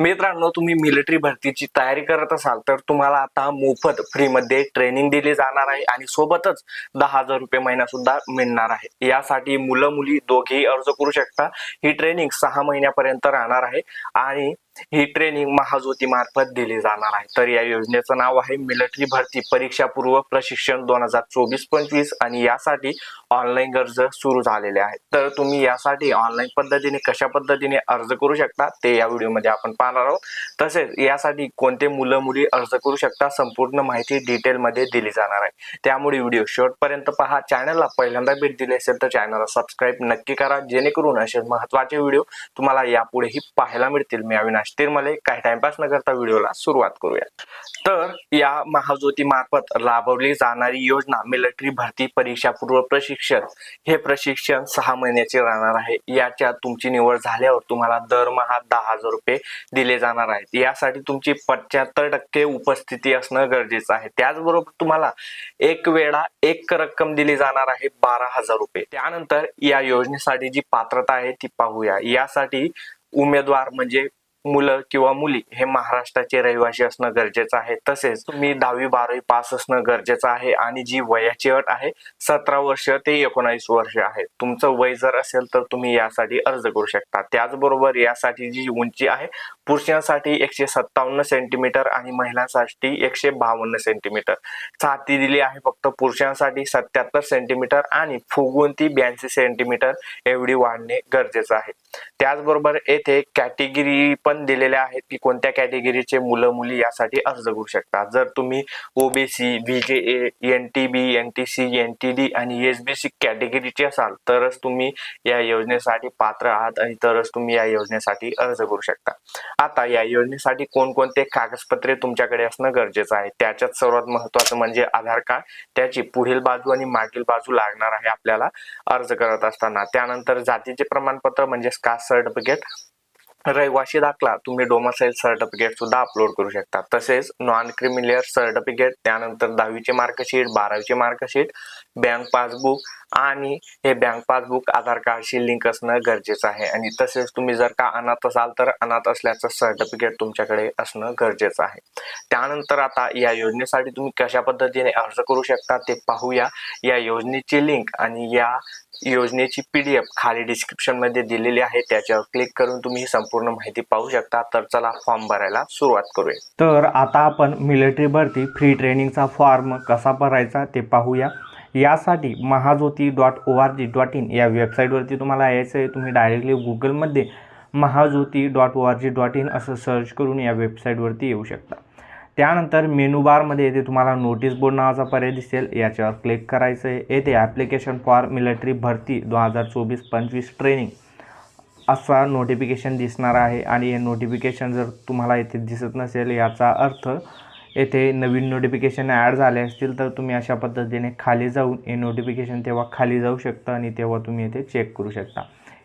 मित्रांनो तुम्ही मिलिटरी भरतीची तयारी करत असाल तर तुम्हाला आता मोफत फ्रीमध्ये ट्रेनिंग दिली जाणार आहे आणि सोबतच दहा हजार रुपये महिना सुद्धा मिळणार आहे. यासाठी मुलं मुली दोघेही अर्ज करू शकता. ही ट्रेनिंग सहा महिन्यापर्यंत राहणार आहे आणि ही ट्रेनिंग महाज्योती मार्फत दिली जाणार आहे. तर या योजनेचं नाव आहे मिलिटरी भरती परीक्षा पूर्व प्रशिक्षण दोन हजार चोवीस पंचवीस आणि यासाठी ऑनलाईन अर्ज सुरू झालेले आहेत. तर तुम्ही यासाठी ऑनलाईन पद्धतीने कशा पद्धतीने अर्ज करू शकता ते या व्हिडिओमध्ये आपण पाहणार आहोत. तसेच यासाठी कोणते मुलं मुली अर्ज करू शकता संपूर्ण माहिती डिटेलमध्ये दिली जाणार आहे. त्यामुळे व्हिडिओ शेवटपर्यंत पहा. चॅनलला पहिल्यांदा भेट दिली असेल तर चॅनलला सबस्क्राईब नक्की करा. जेणेकरून असे महत्त्वाचे व्हिडिओ तुम्हाला यापुढेही पाहायला मिळतील. मी अविनाश तिरमले काही टाइमपास न करता व्हिडिओला सुरुवात करूया. तर या महाज्योती मार्फत राबवली जाणारी योजना मिलिटरी भरती परीक्षा पूर्व प्रशिक्षण हे प्रशिक्षण सहा महिन्याचे राहणार आहे. याच्यात तुमची निवड झाल्यावर तुम्हाला दरमहा दहा हजार रुपये दिले जाणार आहेत. यासाठी तुमची पंच्याहत्तर टक्के उपस्थिती असणं गरजेचं आहे. त्याचबरोबर तुम्हाला एक वेळा एक रक्कम दिली जाणार आहे बारा हजार रुपये. त्यानंतर या योजनेसाठी जी पात्रता आहे ती पाहूया. यासाठी उमेदवार म्हणजे मुलं किंवा मुली हे महाराष्ट्राचे रहिवासी असणं गरजेचं आहे. तसेच तुम्ही दहावी बारावी पास असणं गरजेचं आहे आणि जी वयाची अट आहे सतरा वर्ष ते एकोणावीस वर्ष आहे. तुमचं वय जर असेल तर तुम्ही यासाठी अर्ज करू शकता. त्याचबरोबर यासाठी जी उंची आहे पुरुषांसाठी एकशे सत्तावन्न सेंटीमीटर आणि महिलांसाठी एकशे बावन्न सेंटीमीटर छाती दिली आहे फक्त पुरुषांसाठी सत्याहत्तर सेंटीमीटर आणि फुगवंती ब्याऐंशी सेंटीमीटर एवढी वाढणे गरजेचं आहे. त्याचबरोबर येथे कॅटेगरी पण दिलेल्या आहेत की कोणत्या कॅटेगरीचे मुलं मुली यासाठी अर्ज करू शकतात. जर तुम्ही OBC VJ N T B N T C N T D आणि एस बी सी कॅटेगरीचे असाल तरच तुम्ही या योजनेसाठी पात्र आहात आणि तरच तुम्ही या योजनेसाठी अर्ज करू शकता. आता या योजनेसाठी कोणकोणते कागदपत्रे तुमच्याकडे असणं गरजेचं आहे? त्याच्यात सर्वात महत्वाचं म्हणजे आधार कार्ड त्याची पुढील बाजू आणि मागील बाजू लागणार आहे आपल्याला अर्ज करत असताना. त्यानंतर जातीचे प्रमाणपत्र म्हणजे कास्ट सर्टिफिकेट रहिवाशी दाखला तुम्ही डोमासाईल सर्टिफिकेट सुद्धा अपलोड करू शकता. तसेच नॉन क्रिमिलियर सर्टिफिकेट त्यानंतर दहावीचे मार्कशीट बारावीचे मार्कशीट बँक पासबुक आणि हे बँक पासबुक आधार कार्डशी लिंक असणं गरजेचं आहे. आणि तसेच तुम्ही जर का अनाथ असाल तर अनाथ असल्याचं सर्टिफिकेट तुमच्याकडे असणं गरजेचं आहे. त्यानंतर आता या योजनेसाठी तुम्ही कशा पद्धतीने अर्ज करू शकता ते पाहूया. या योजनेची लिंक आणि या योजनेची पी डी एफ खाली डिस्क्रिप्शनमध्ये दिलेली आहे. त्याच्यावर क्लिक करून तुम्ही संपूर्ण माहिती पाहू शकता. तर चला फॉर्म भरायला सुरुवात करूया. तर आता आपण मिलिटरी भरती फ्री ट्रेनिंगचा फॉर्म कसा भरायचा ते पाहूया. यासाठी Mahajyoti dot O R G dot in या वेबसाईटवरती तुम्हाला यायचं आहे. तुम्ही directly गुगलमध्ये Mahajyoti dot O R G dot in असं सर्च करून या वेबसाईटवरती येऊ शकता. त्यानंतर मेनू बारमध्ये येथे तुम्हाला नोटीस बोर्ड नावाचा पर्याय दिसेल. याच्यावर क्लिक करायचं आहे. येथे ॲप्लिकेशन फॉर मिलिटरी भरती दोन हजार चोवीस पंचवीस ट्रेनिंग असा नोटिफिकेशन दिसणार आहे. आणि हे नोटिफिकेशन जर तुम्हाला येथे दिसत नसेल याचा अर्थ येथे नवीन नोटिफिकेशन ॲड झाले असतील तर तुम्ही अशा पद्धतीने खाली जाऊन हे नोटिफिकेशन तेव्हा खाली जाऊ शकता आणि तेव्हा तुम्ही येथे चेक करू शकता.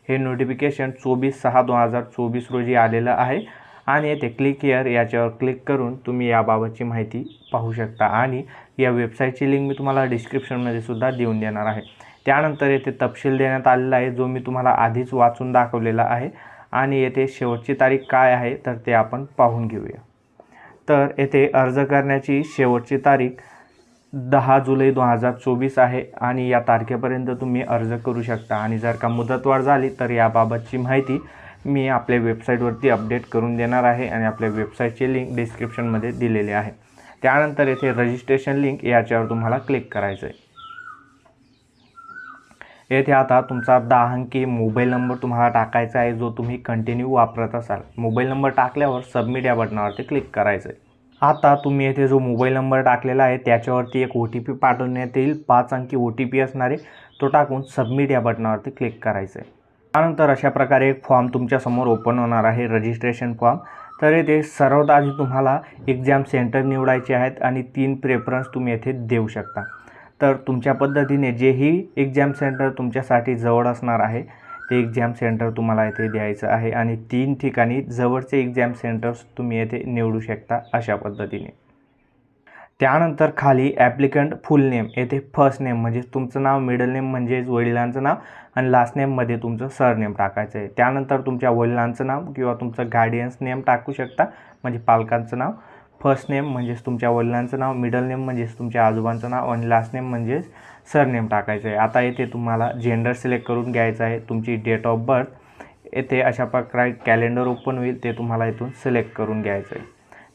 हे नोटिफिकेशन चोवीस सहा दोन हजार चोवीस रोजी आलेलं आहे आणि येथे क्लिक हिअर याच्यावर क्लिक करून तुम्ही याबाबतची माहिती पाहू शकता आणि या वेबसाईटची लिंक मी तुम्हाला डिस्क्रिप्शनमध्ये सुद्धा देऊन देणार आहे. त्यानंतर येथे तपशील देण्यात आलेला आहे जो मी तुम्हाला आधीच वाचून दाखवलेला आहे आणि येथे शेवटची तारीख काय आहे तर ते आपण पाहून घेऊया. तर येथे अर्ज करण्याची शेवटची तारीख दहा जुलै दोन हजार चोवीस आहे आणि या तारखेपर्यंत तुम्ही अर्ज करू शकता. आणि जर का मुदतवाढ झाली तर याबाबतची माहिती मी आपल्या वेबसाईटवरती अपडेट करून देणार आहे आणि आपल्या वेबसाईटची लिंक डिस्क्रिप्शनमध्ये दिलेली आहे. त्यानंतर येथे रजिस्ट्रेशन लिंक याच्यावर तुम्हाला क्लिक करायचं आहे येथे आता तुमचा दहा अंकी मोबाईल नंबर तुम्हाला टाकायचा आहे जो तुम्ही कंटिन्यू वापरत असाल. मोबाईल नंबर टाकल्यावर सबमिट या बटनावरती क्लिक करायचं आहे आता तुम्ही येथे जो मोबाईल नंबर टाकलेला आहे त्याच्यावरती एक ओ टी पी पाठवण्यात येईल. पाच अंकी ओ टी पी असणारे तो टाकून सबमिट या बटनावरती क्लिक करायचं आहे त्यानंतर अशा प्रकारे एक फॉर्म तुमच्यासमोर ओपन होणार आहे रजिस्ट्रेशन फॉर्म तर येथे सर्वात आधी तुम्हाला एक्झाम सेंटर निवडायचे आहेत आणि तीन प्रेफरन्स तुम्ही येथे देऊ शकता. तर तुमच्या पद्धतीने जेही एक्झाम सेंटर तुमच्यासाठी जवळ असणार आहे ते एक्झाम सेंटर तुम्हाला येथे द्यायचं आहे आणि तीन ठिकाणी जवळचे एक्झाम सेंटर्स तुम्ही येथे निवडू शकता अशा पद्धतीने. त्यानंतर खाली ॲप्लिकंट फुल नेम येथे फर्स्ट नेम म्हणजे तुमचं नाव मिडल नेम म्हणजेच वडिलांचं नाव आणि लास्ट नेममध्ये तुमचं सरनेम टाकायचं आहे. त्यानंतर तुमच्या वडिलांचं नाव किंवा तुमचं गार्डियन्स नेम टाकू शकता म्हणजे पालकांचं नाव. फर्स्ट नेम म्हणजेच तुमच्या वडिलांचं नाव मिडल नेम म्हणजेच तुमच्या आजोबांचं नाव आणि लास्ट नेम म्हणजेच सरनेम टाकायचं आहे. आता येथे तुम्हाला जेंडर सिलेक्ट करून घ्यायचं आहे. तुमची डेट ऑफ बर्थ येथे अशा प्रकारे कॅलेंडर ओपन होईल. ते तुम्हाला इथून सिलेक्ट करून घ्यायचं आहे.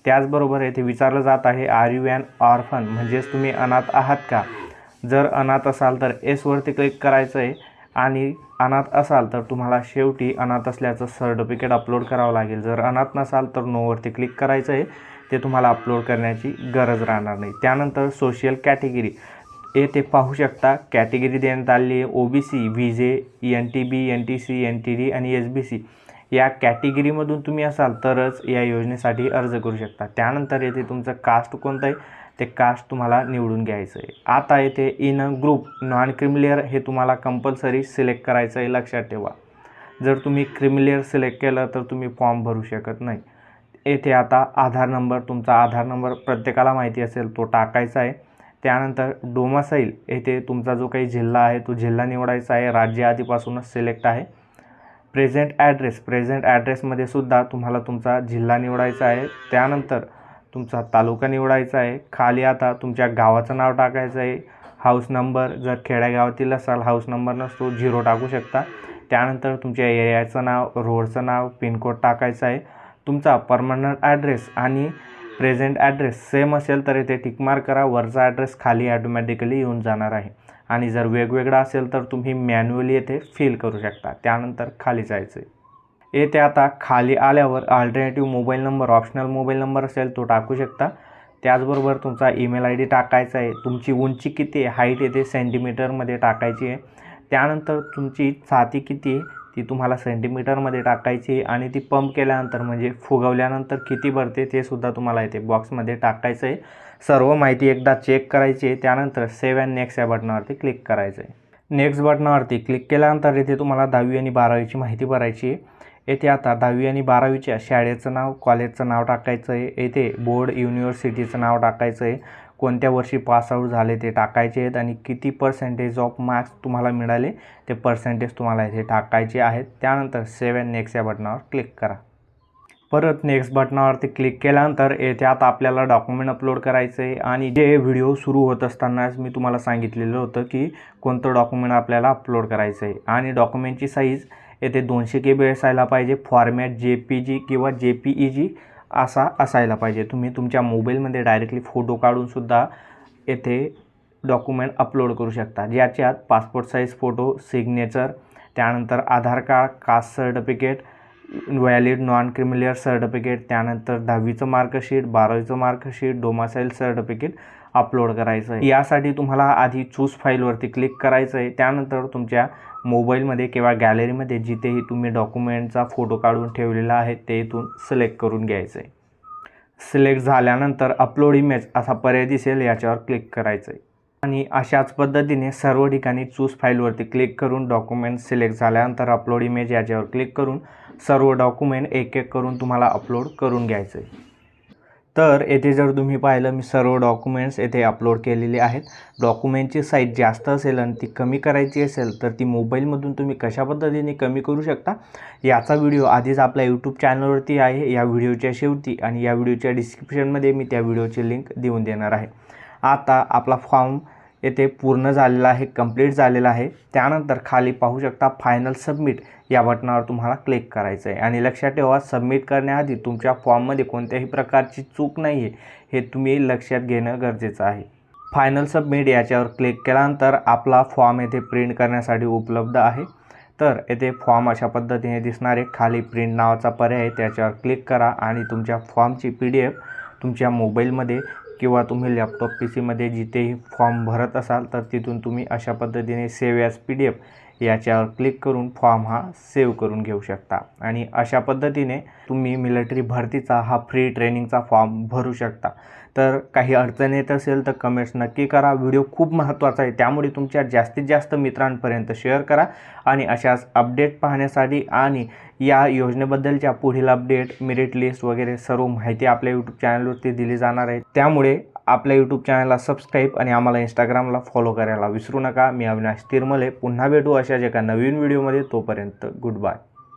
त्याचबरोबर येथे विचारलं जात आहे आर यू अॅन ऑर्फन म्हणजेच तुम्ही अनाथ आहात का? जर अनाथ असाल तर एसवरती क्लिक करायचं आहे आणि अनाथ असाल तर तुम्हाला शेवटी अनाथ असल्याचं सर्टिफिकेट अपलोड करावं लागेल. जर अनाथ नसाल तर नोवरती क्लिक करायचं आहे. ते तुम्हाला अपलोड करण्याची गरज राहणार नाही. त्यानंतर सोशल कॅटेगरी येथे पाहू शकता कॅटेगरी देण्यात आलेली आहे O B C V J N T B N T C N T D आणि एस बी सी या कॅटेगरीमधून तुम्ही असाल तरच या योजनेसाठी अर्ज करू शकता. त्यानंतर येथे तुमचं कास्ट कोणतं आहे? ते कास्ट तुम्हाला निवडून घ्यायचं आहे. आता येथे in a group non creamy layer हे तुम्हाला कंपल्सरी सिलेक्ट करायचं आहे. लक्षात ठेवा. जर तुम्ही क्रिमिलेअर सिलेक्ट केलं तर तुम्ही फॉर्म भरू शकत नाही. येथे आता आधार नंबर तुमचा आधार नंबर प्रत्येकाला माहिती असेल तो टाकायचा आहे. त्यानंतर डोमासाईल येथे तुमचा जो काही जिल्हा आहे तो जिल्हा निवडायचा आहे. राज्य आधीपासूनच सिलेक्ट आहे. प्रेझेंट ॲड्रेस प्रेझेंट ॲड्रेसमध्ये सुद्धा तुम्हाला तुमचा जिल्हा निवडायचा आहे. त्यानंतर तुमचा तालुका निवडायचा आहे. खाली आता तुमच्या गावाचं नाव टाकायचं आहे. हाऊस नंबर जर खेड्यागावातील असाल हाऊस नंबर नसतो झिरो टाकू शकता. त्यानंतर तुमच्या एरियाचं नाव रोडचं नाव पिनकोड टाकायचं आहे. तुमचा परमनंट ॲड्रेस आणि प्रेझेंट ॲड्रेस सेम असेल तर इथे टिकमार्क करा. वरचा ॲड्रेस खाली ॲटोमॅटिकली येऊन जाणार आहे. आणि जर वेगवेगळा असेल तर तुम्ही मॅन्युअली येथे फिल करू शकता. त्यानंतर खाली जायचं आहे येथे आता खाली आल्यावर alternative mobile number optional mobile number असेल तो टाकू शकता. त्याचबरोबर तुमचा ईमेल आय डी टाकायचा आहे. तुमची उंची किती आहे? हाईट येते सेंटीमीटरमध्ये टाकायची आहे. त्यानंतर तुमची छाती किती आहे? ती तुम्हाला सेंटीमीटरमध्ये टाकायची आणि ती पंप केल्यानंतर म्हणजे फुगवल्यानंतर किती भरते ते सुद्धा तुम्हाला येते बॉक्समध्ये टाकायचं आहे. सर्व माहिती एकदा चेक करायची आहे त्यानंतर सेव्ह अँड नेक्स्ट या बटनावरती क्लिक करायचं आहे. नेक्स्ट बटनावरती क्लिक केल्यानंतर येथे तुम्हाला दहावी आणि बारावीची माहिती भरायची आहे. येथे आता दहावी आणि बारावीच्या शाळेचं नाव कॉलेजचं नाव टाकायचं आहे. येथे बोर्ड युनिव्हर्सिटीचं नाव टाकायचं आहे. कोणत्या वर्षी पासआउट झाले ते टाकायचे आहेत आणि किती पर्सेंटेज ऑफ मार्क्स तुम्हाला मिळाले ते पर्सेंटेज तुम्हाला इथे टाकायचे आहेत. त्यानंतर सेवन नेक्स्ट या बटनावर क्लिक करा. परत नेक्स्ट बटनावरती क्लिक केल्यानंतर येथे आता आपल्याला डॉक्युमेंट अपलोड करायचं आहे आणि जे व्हिडिओ सुरू होत असतानाच मी तुम्हाला सांगितलेलं होतं की कोणतं डॉक्युमेंट आपल्याला अपलोड करायचं आहे आणि डॉक्युमेंटची साईज येथे दोनशे के बी असायला पाहिजे. फॉर्मॅट जे पी जी किंवा जे पी ई जी असा असायला पाहिजे. तुम्ही तुमच्या मोबाईलमध्ये डायरेक्टली फोटो काढूनसुद्धा येथे डॉक्युमेंट अपलोड करू शकता. ज्याच्यात पासपोर्ट साईज फोटो सिग्नेचर त्यानंतर Aadhaar card caste certificate valid non creamy layer certificate त्यानंतर दहावीचं मार्कशीट बारावीचं मार्कशीट डोमासाईल सर्टिफिकेट अपलोड करायचं आहे यासाठी तुम्हाला आधी चूज फाईलवरती क्लिक करायचं आहे त्यानंतर तुमच्या मोबाईलमध्ये किंवा गॅलरीमध्ये जिथेही तुम्ही डॉक्युमेंटचा फोटो काढून ठेवलेला आहे ते इथून सिलेक्ट करून घ्यायचं आहे सिलेक्ट झाल्यानंतर अपलोड इमेज असा पर्याय दिसेल याच्यावर क्लिक करायचं आहे आणि अशाच पद्धतीने सर्व ठिकाणी चूज फाईलवरती क्लिक करून डॉक्युमेंट सिलेक्ट झाल्यानंतर अपलोड इमेज याच्यावर क्लिक करून सर्व डॉक्युमेंट एक एक करून तुम्हाला अपलोड करून घ्यायचं आहे तर येथे जर तुम्ही पाहिलं मी सर्व डॉक्युमेंट्स येथे अपलोड केलेले आहेत. डॉक्युमेंटची साईज जास्त असेल आणि ती कमी करायची असेल तर ती मोबाईलमधून तुम्ही कशा पद्धतीने कमी करू शकता? याचा व्हिडिओ आधीच आपल्या यूट्यूब चॅनलवरती आहे. या व्हिडिओच्या शेवटी आणि या व्हिडिओच्या डिस्क्रिप्शनमध्ये मी त्या व्हिडिओची लिंक देऊन देणार आहे. आता आपला फॉर्म येथे पूर्ण झालेलं आहे कंप्लीट झालेला आहे. त्यानंतर खाली पाहू शकता फायनल सबमिट या बटनावर तुम्हाला क्लिक करायचं आहे. आणि लक्षात ठेवा सबमिट करण्याआधी तुमच्या फॉर्ममध्ये कोणत्याही प्रकारची चूक नाही आहे हे तुम्ही लक्षात घेणं गरजेचं आहे. फायनल सबमिट याच्यावर क्लिक केल्यानंतर आपला फॉर्म येथे प्रिंट करण्यासाठी उपलब्ध आहे. तर येथे फॉर्म अशा पद्धतीने दिसणार आहे. खाली प्रिंट नावाचा पर्याय त्याच्यावर क्लिक करा आणि तुमच्या फॉर्मची पी डी एफ तुमच्या मोबाईलमध्ये किंवा तुम्ही लॅपटॉप पी सीमध्ये जिथेही फॉर्म भरत असाल तर तिथून तुम्ही अशा पद्धतीने save as P D F याच्यावर क्लिक करून फॉर्म हा सेव्ह करून घेऊ शकता. आणि अशा पद्धतीने तुम्ही मिलिटरी भरतीचा हा फ्री ट्रेनिंगचा फॉर्म भरू शकता. तर काही अडचण येत असेल तर कमेंट्स नक्की करा. व्हिडिओ खूप महत्त्वाचा आहे. त्यामुळे तुमच्या जास्तीत जास्त मित्रांपर्यंत शेअर करा आणि अशाच अपडेट पाहण्यासाठी आणि या योजनेबद्दलच्या पुढील अपडेट मेरिट लिस्ट वगैरे सर्व माहिती आपल्या यूट्यूब चॅनलवरती दिली जाणार आहे. त्यामुळे आपल्या यूट्यूब चॅनलला सबस्क्राईब आणि आम्हाला इंस्टाग्रामला फॉलो करायला विसरू नका. मी अविनाश तिरमले. पुन्हा भेटू अशाच एका नवीन व्हिडिओमध्ये तोपर्यंत गुड बाय